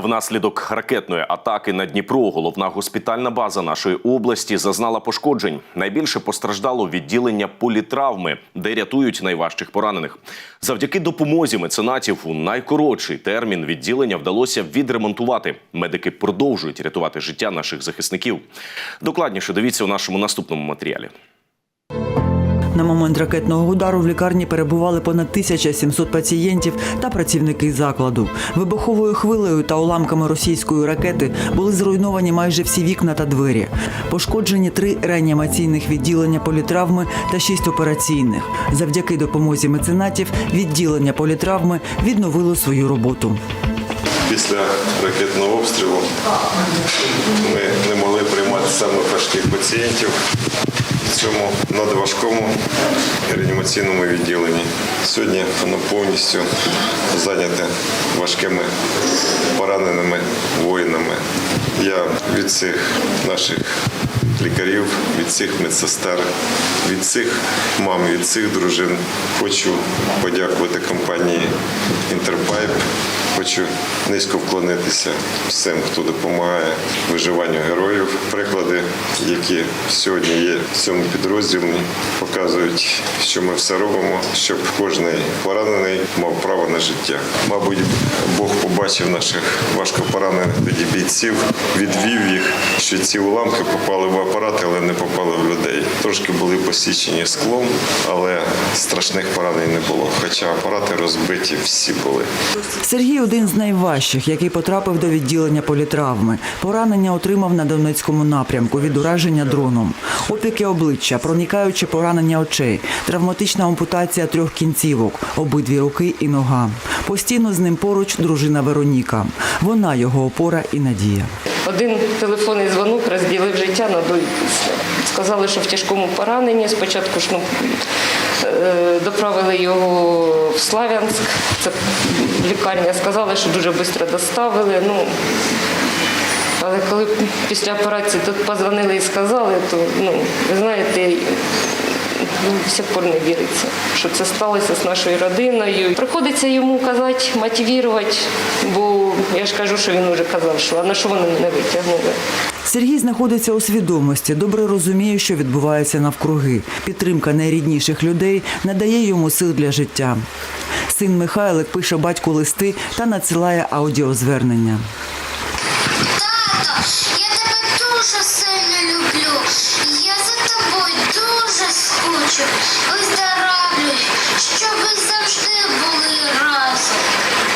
Внаслідок ракетної атаки на Дніпро головна госпітальна база нашої області зазнала пошкоджень. Найбільше постраждало відділення політравми, де рятують найважчих поранених. Завдяки допомозі меценатів у найкоротший термін відділення вдалося відремонтувати. Медики продовжують рятувати життя наших захисників. Докладніше дивіться у нашому наступному матеріалі. На момент ракетного удару в лікарні перебували понад 1700 пацієнтів та працівники закладу. Вибуховою хвилею та уламками російської ракети були зруйновані майже всі вікна та двері. Пошкоджені три реанімаційних відділення політравми та шість операційних. Завдяки допомозі меценатів відділення політравми відновило свою роботу. Після ракетного обстрілу ми не могли приймати самих важких пацієнтів цьому надважкому реанімаційному відділенні. Сьогодні воно повністю зайняте важкими пораненими воїнами. Я від цих наших лікарів, від цих медсестер, від цих мам, від цих дружин хочу подякувати компанії. Хочу низько вклонитися всім, хто допомагає виживанню героїв. Приклади, які сьогодні є в цьому підрозділі, показують, що ми все робимо, щоб кожен поранений мав право на життя. Мабуть, Бог побачив наших важкопоранених тоді бійців, відвів їх, що ці уламки попали в апарати, але не попали в людей. Трошки були посічені склом, але страшних поранень не було. Хоча апарати розбиті всі були. Сергій один з найважчих, який потрапив до відділення політравми. Поранення отримав на Донецькому напрямку від ураження дроном. Опіки обличчя, проникаюче поранення очей, травматична ампутація трьох кінцівок, обидві руки і нога. Постійно з ним поруч дружина Вероніка. Вона його опора і надія. Один телефонний дзвонок розділив життя на до. Сказали, що в тяжкому пораненні. Спочатку ж ну, е, доправили його в Славянськ, це лікарня. Сказали, що дуже швидко доставили. Ну, але коли після операції тут позвонили і сказали, то ну, ви знаєте, до сих пор не віриться, що це сталося з нашою родиною. Приходиться йому казати, мотивувати, бо я ж кажу, що він вже казав, що на що вони не витягнули. Сергій знаходиться у свідомості, добре розуміє, що відбувається навкруги. Підтримка найрідніших людей надає йому сил для життя. Син Михайлик пише батьку листи та надсилає аудіозвернення. Скучу. Виздоравлюй, щоб ви завжди були разом.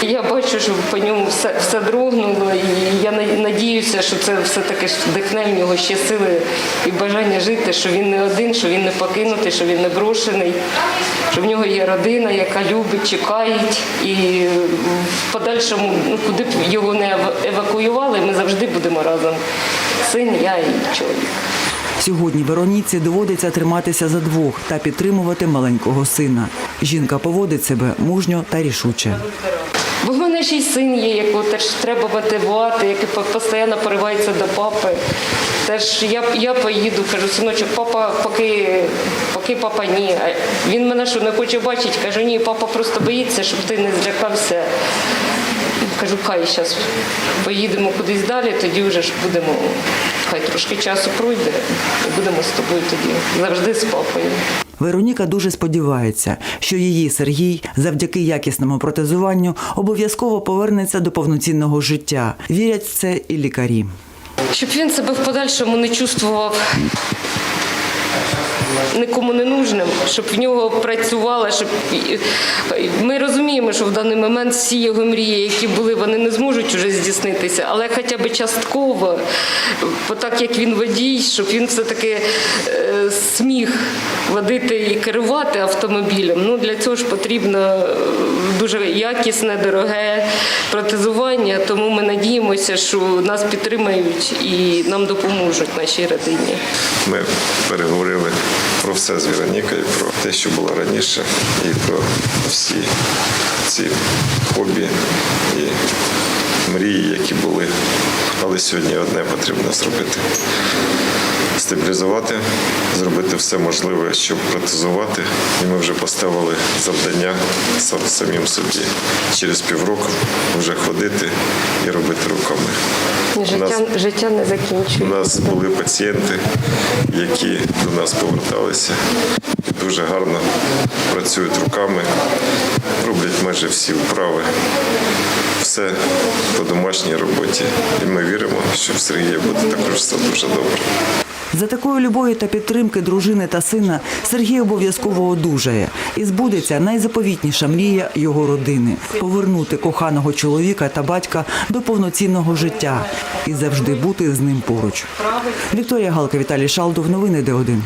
Я бачу, що по ньому все, все дрогнуло, і я на- надіюся, що це все-таки вдихне в нього ще сили і бажання жити, що він не один, що він не покинутий, що він не брошений, що в нього є родина, яка любить, чекає. І в подальшому, ну, куди б його не евакуювали, ми завжди будемо разом. Син, я і чоловік. Сьогодні Вероніці доводиться триматися за двох та підтримувати маленького сина. Жінка поводить себе мужньо та рішуче. Бо в мене ще й син є, якого теж треба мотивувати, який постійно поривається до папи. Теж я, я поїду, кажу, синочок, папа, поки, поки папа ні. Він мене що не хоче бачити, кажу, ні, папа просто боїться, щоб ти не злякався. Кажу, хай зараз поїдемо кудись далі, тоді вже ж будемо, хай трошки часу пройде, і будемо з тобою тоді завжди з папою. Вероніка дуже сподівається, що її Сергій завдяки якісному протезуванню обов'язково повернеться до повноцінного життя. Вірять в це і лікарі. Щоб він себе в подальшому не чувствував нікому не нужним, щоб в нього працювала, щоб ми розуміємо, що в даний момент всі його мрії, які були, вони не зможуть вже здійснитися, але хоча б частково, бо так як він водій, щоб він все-таки е, зміг водити і керувати автомобілем. Ну для цього ж потрібно е, дуже якісне, дороге протезування. Тому ми надіємося, що нас підтримають і нам допоможуть нашій родині. Ми переговорили про все з Веронікою, про те, що було раніше, і про всі ці хобі і мрії, які були. Але сьогодні одне потрібно зробити. Стабілізувати, зробити все можливе, щоб протезувати. І ми вже поставили завдання сам самим собі через півроку вже ходити і робити руками. У нас- Життя, життя не у нас були пацієнти, які до нас поверталися дуже гарно працюють руками, роблять майже всі вправи. Все по домашній роботі. І ми віримо, що в Сергія буде також все дуже добре. За такою любові та підтримки дружини та сина Сергій обов'язково одужає і збудеться найзаповітніша мрія його родини повернути коханого чоловіка та батька до повноцінного життя і завжди бути з ним поруч. Вікторія Галка, Віталій Шалдов. Новини Д1.